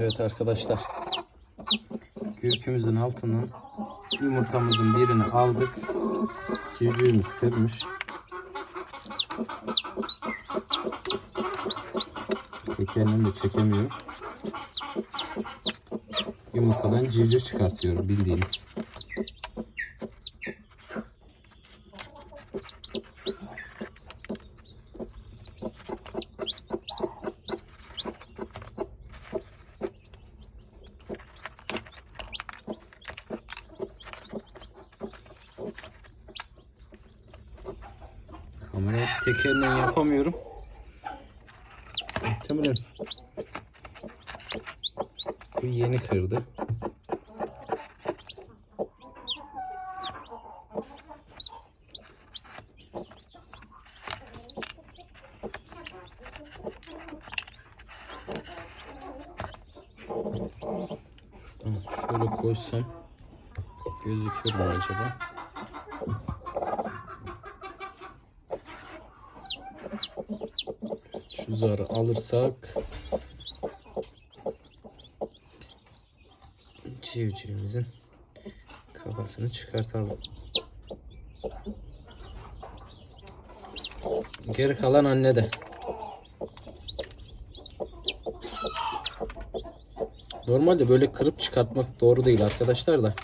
Evet arkadaşlar. Gürkümüzün altından yumurtamızın birini aldık. Civcivimiz kırmış. Tekerlerini de çekemiyorum. Yumurtadan civciv çıkartıyor bildiğiniz. Tekerle yapamıyorum. Muhtemelen bu yeni kırdı. Şöyle koysam gözükür mü acaba? Şu zarı alırsak civcivimizin kafasını çıkartalım. Geri kalan anne de. Normalde böyle kırıp çıkartmak doğru değil arkadaşlar da.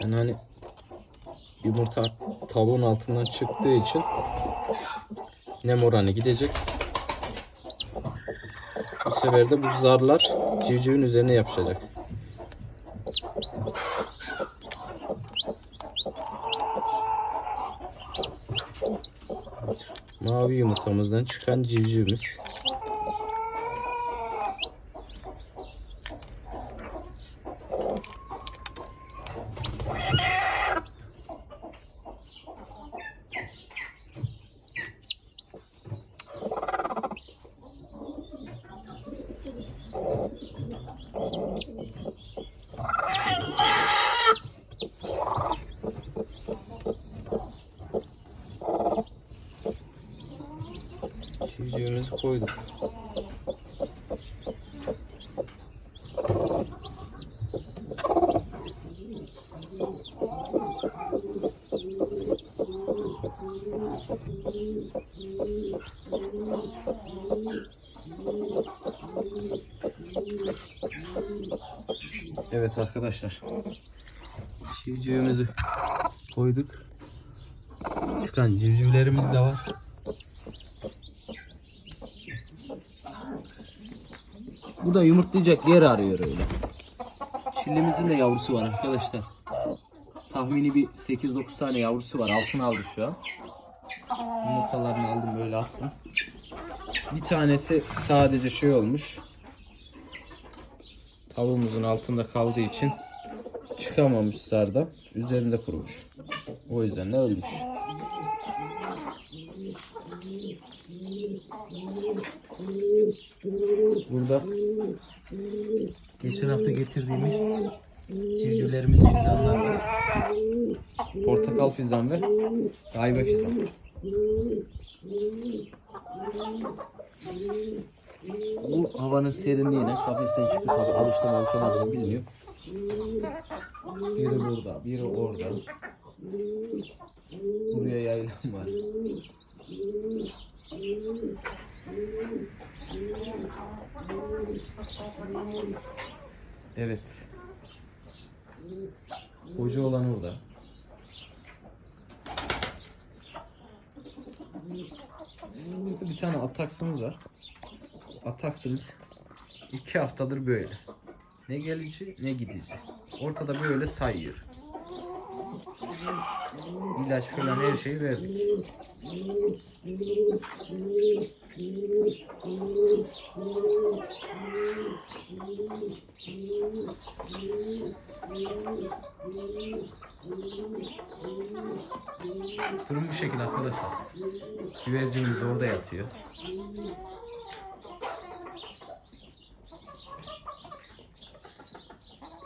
Yani hani yumurta tavuğun altından çıktığı için nem oranı gidecek. Sefer de bu zarlar civcivin üzerine yapışacak. Mavi yumurtamızdan çıkan civcivimiz. Civcivimizi koyduk. Evet arkadaşlar. Civcivimizi koyduk. Çıkan civcivlerimiz de var. Bu da yumurtlayacak yer arıyor öyle. Çillimizin de yavrusu var arkadaşlar. Tahmini bir 8-9 tane yavrusu var. Altın aldı şu an. Yumurtalarını aldım böyle attım. Bir tanesi sadece şey olmuş. Tavuğumuzun altında kaldığı için çıkamamış sarda. Üzerinde kurumuş. O yüzden de ölmüş. Burada geçen hafta getirdiğimiz civcivlerimiz fizanlar var. Portakal fizan ve ayva fizan. Bu havanın serinliğine kafesten çıktı tabi alıştım alışamadığını bilmiyor. Biri burada, biri orada. Buraya yaylan var. Evet. Hoca olan orada. Burada bir tane ataksımız var. Ataksımız iki haftadır böyle. Ne gelici ne gidici. Ortada böyle sayıyor. İlaç falan her şeyi verdik. Durum bu şekilde arkadaşlar. Güvercinimiz orada yatıyor.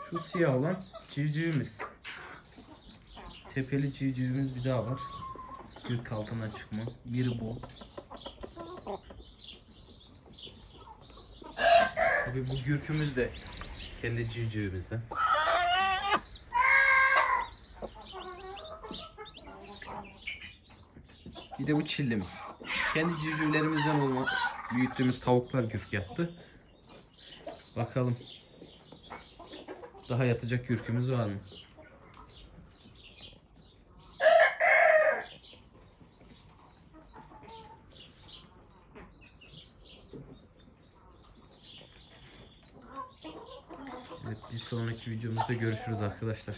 Şu siyah olan civcivimiz. Tepeli civcivimiz bir daha var. Gök altına çıkma. Biri bu. Tabii bu gürkümüz de kendi civcivimizden. Bir de bu çillimiz. Kendi civcivlerimizden olma büyüttüğümüz tavuklar gürk yaptı. Bakalım. Daha yatacak gürkümüz var mı? Evet bir sonraki videomuzda görüşürüz arkadaşlar.